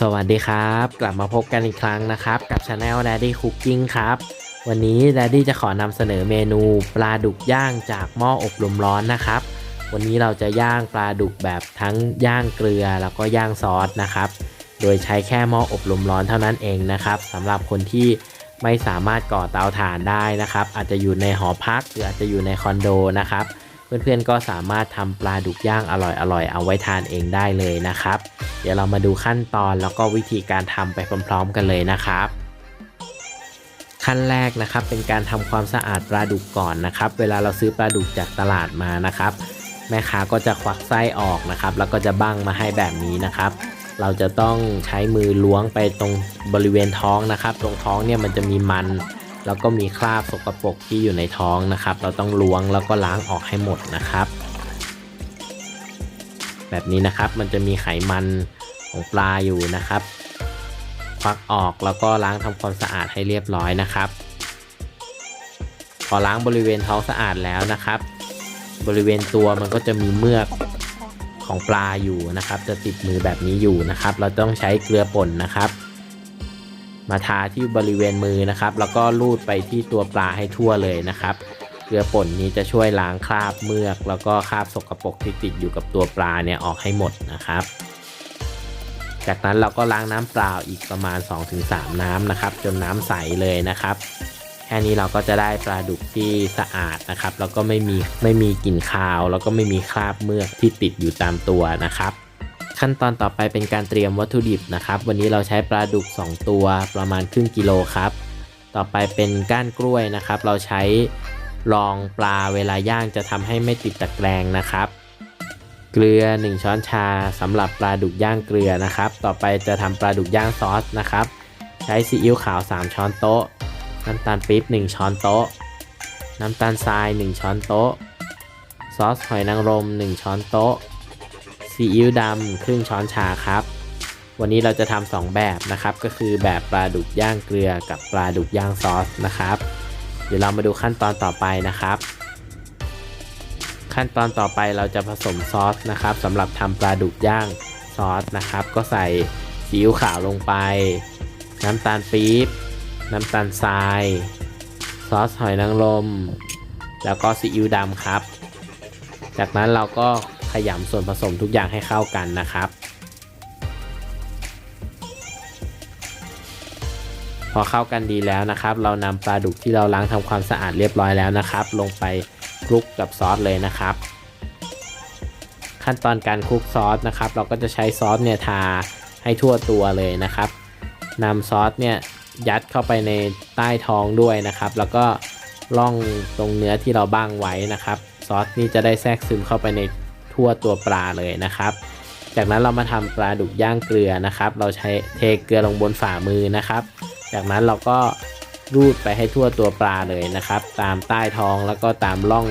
สวัสดีครับ กลับมาพบกันอีกครั้งนะครับ กับช anel Daddy Cooking ครับ วันนี้ Daddy จะขอนำเสนอเมนูปลาดุกย่างจากหม้ออบลมร้อนนะครับ วันนี้เราจะย่างปลาดุกแบบทั้งย่างเกลือแล้วก็ย่างซอสนะครับ โดยใช้แค่หม้ออบลมร้อนเท่านั้นเองนะครับสำหรับคนที่ไม่สามารถก่อเตาถ่านได้นะครับ อาจจะอยู่ในหอพักหรืออาจจะอยู่ในคอนโดนะครับ เพื่อนๆก็สามารถทำปลาดุกย่างอร่อยๆ เอาไว้ทานเองได้เลยนะครับ เดี๋ยวเรามาดูขั้นตอนแล้วก็วิธีการทำไปพร้อมๆ กันเลยนะครับขั้นแรกนะครับเป็นการทำความสะอาดปลาดุกก่อนนะครับ เวลาเราซื้อปลาดุกจากตลาดมานะครับ แม่ค้าก็จะควักไส้ออกนะครับ แล้วก็จะบั้งมาให้แบบนี้นะครับ เราจะต้องใช้มือล้วงไปตรงบริเวณท้องนะครับ ตรงท้องเนี่ยมันจะมีมัน แล้วก็มีคราบสกปรกที่อยู่ในท้องนะครับ เราต้องล้วงแล้วก็ล้างออกให้หมดนะครับ แบบนี้นะครับมันจะมีไขมันของปลาอยู่นะครับ ควักออกแล้วก็ล้างทำความสะอาดให้เรียบร้อยนะครับ พอล้างบริเวณท้องสะอาดแล้วนะครับ บริเวณตัวมันก็จะมีเมือกของปลาอยู่นะครับ จะติดมือแบบนี้อยู่นะครับ เราต้องใช้เกลือป่นนะครับ มาทาที่บริเวณมือนะครับ แล้วก็ลูดไปที่ตัวปลาให้ทั่วเลยนะครับ เกลือป่นนี้จะช่วยล้างคราบเมือก แล้วก็คราบสกปรกที่ติดอยู่กับตัวปลาเนี่ยออกให้หมดนะครับ จากนั้นเราก็ล้างน้ำเปล่าอีกประมาณ 2-3 น้ำนะครับ จนน้ำใสเลยนะครับแค่นี้เราก็จะได้ปลาดุกที่สะอาดนะครับ แล้วก็ไม่มีไม่มีกลิ่นคาว แล้วก็ไม่มีคราบเมือกที่ติดอยู่ตามตัวนะครับ ขั้นตอนต่อไปเป็นการเตรียมวัตถุดิบนะครับ วันนี้เราใช้ปลาดุก 2 ตัวประมาณครึ่งกิโลครับ ต่อไปเป็นก้านกล้วยนะครับ เราใช้รองปลาเวลาย่างจะทำให้ไม่ติดตะแกรงนะครับ เกลือ 1 ช้อนชาสำหรับปลาดุกย่างเกลือนะครับ ต่อไปจะทำปลาดุกย่างซอสนะครับ ใช้ซีอิ๊วขาว 3 ช้อนโต๊ะ น้ำตาลปี๊บ 1 ช้อนโต๊ะ น้ำตาลทราย 1 ช้อนโต๊ะ ซอสหอยนางรม 1 ช้อนโต๊ะ ซีอิ๊วดำครึ่งช้อนชาครับ วันนี้เราจะทำสองแบบนะครับ ก็คือแบบปลาดุกย่างเกลือกับปลาดุกย่างซอสนะครับ เดี๋ยวเรามาดูขั้นตอนต่อไปนะครับ ขั้นตอนต่อไปเราจะผสมซอสนะครับสำหรับทำปลาดุกย่างซอสนะครับ ก็ใส่ซีอิ๊วขาวลงไป น้ำตาลปี๊บน้ำตาลทราย ซอสหอยนางรมแล้วก็ซีอิ๊วดำครับ จากนั้นเราก็ ขยำส่วนผสมทุกอย่างให้เข้ากันนะครับ พอเข้ากันดีแล้วนะครับ เรานำปลาดุกที่เราล้างทำความสะอาดเรียบร้อยแล้วนะครับ ลงไปคลุกกับซอสเลยนะครับ ขั้นตอนการคลุกซอสนะครับ เราก็จะใช้ซอสเนี่ยทาให้ทั่วตัวเลยนะครับนำซอสเนี่ยยัดเข้าไปในใต้ท้องด้วยนะครับ แล้วก็ล่องตรงเนื้อที่เราบ้างไว้นะครับ ซอสนี่จะได้แทรกซึมเข้าไปใน ทั่วตัวปลาเลยนะครับ จากนั้นเรามาทำปลาดุกย่างเกลือนะครับ เราใช้เทเกลือลงบนฝ่ามือนะครับ จากนั้นเราก็รูดไปให้ทั่วตัวปลาเลยนะครับ ตามใต้ท้องแล้วก็ตามร่อง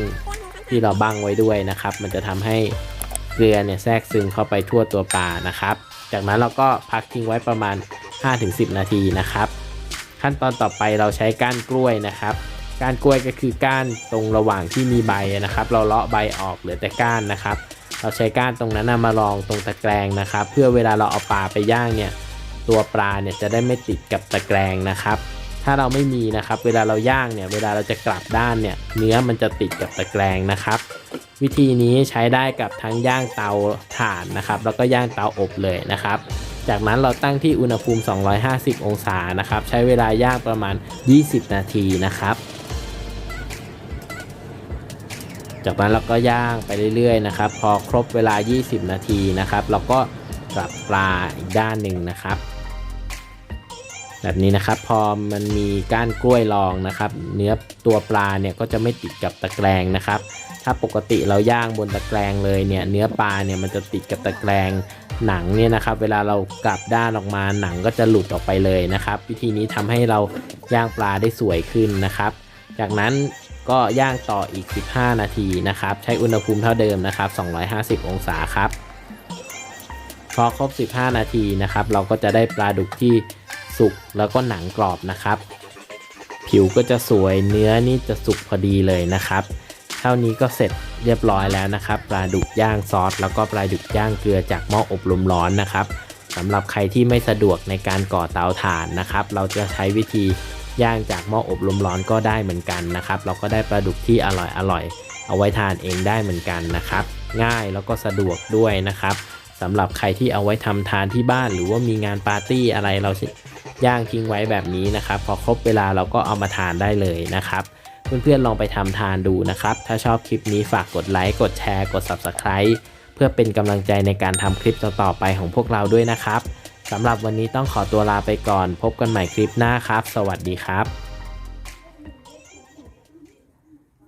ที่เราบั้งไว้ด้วยนะครับ มันจะทำให้เกลือเนี่ยแทรกซึมเข้าไปทั่วตัวปลานะครับ จากนั้นเราก็พักทิ้งไว้ประมาณ 5-10 นาทีนะครับ ขั้นตอนต่อไปเราใช้ก้านกล้วยนะครับ กานกล้วยก็คือก้านตรงระหว่างที่มีใบนะครับ เราเลาะใบออกเหลือแต่ก้านนะครับ เราใช้ก้านตรงนั้นมารองตรงตะแกรงนะครับ เพื่อเวลาเราเอาปลาไปย่างเนี่ยตัวปลาเนี่ยจะได้ไม่ติดกับตะแกรงนะครับ ถ้าเราไม่มีนะครับ เวลาเราย่างเนี่ยเวลาเราจะกลับด้านเนี่ยเนื้อมันจะติดกับตะแกรงนะครับ วิธีนี้ใช้ได้กับทั้งย่างเตาถ่านนะครับ แล้วก็ย่างเตาอบเลยนะครับจากนั้นเราตั้งที่อุณหภูมิ 250 องศานะครับ ใช้เวลาย่างประมาณ 20 นาทีนะครับ จากนั้นเราก็ย่างไปเรื่อยๆนะครับ พอครบเวลา 20 นาทีนะครับ เราก็กลับปลาอีกด้านหนึ่งนะครับ แบบนี้นะครับพอมันมีก้านกล้วยรองนะครับ เนื้อตัวปลาเนี่ยก็จะไม่ติดกับตะแกรงนะครับ ถ้าปกติเราย่างบนตะแกรงเลยเนี่ยเนื้อปลาเนี่ยมันจะติดกับตะแกรงหนังเนี่ยนะครับ เวลาเรากลับด้านออกมาหนังก็จะหลุดออกไปเลยนะครับ วิธีนี้ทำให้เราย่างปลาได้สวยขึ้นนะครับ จากนั้นก็ย่างต่ออีก 15 นาทีนะครับ ใช้อุณหภูมิเท่าเดิมนะครับ 250 องศาครับ พอครบ 15 นาทีนะครับ เราก็จะได้ปลาดุกที่สุกแล้วก็หนังกรอบนะครับ ผิวก็จะสวยเนื้อนี่จะสุกพอดีเลยนะครับ เท่านี้ก็เสร็จเรียบร้อยแล้วนะครับ ปลาดุกย่างซอส แล้วก็ปลาดุกย่างเกลือจากหม้ออบลมร้อนนะครับสำหรับใครที่ไม่สะดวกในการก่อเตาถ่านนะครับ เราจะใช้วิธี ย่างจากหม้ออบลมร้อนก็ได้เหมือนกันนะครับ เราก็ได้ปลาดุกที่อร่อยอร่อยเอาไว้ทานเองได้เหมือนกันนะครับ ง่ายแล้วก็สะดวกด้วยนะครับสำหรับใครที่เอาไว้ทำทานที่บ้านหรือว่ามีงานปาร์ตี้อะไรเราย่างทิ้งไว้แบบนี้นะครับ พอครบเวลาเราก็เอามาทานได้เลยนะครับเพื่อนๆลองไปทำทานดูนะครับ ถ้าชอบคลิปนี้ฝากกดไลค์กดแชร์กด Subscribe เพื่อเป็นกำลังใจในการทำคลิปต่อๆไปของพวกเราด้วยนะครับ สำหรับวันนี้ต้องขอตัวลาไปก่อน พบกันใหม่คลิปหน้าครับ สวัสดีครับ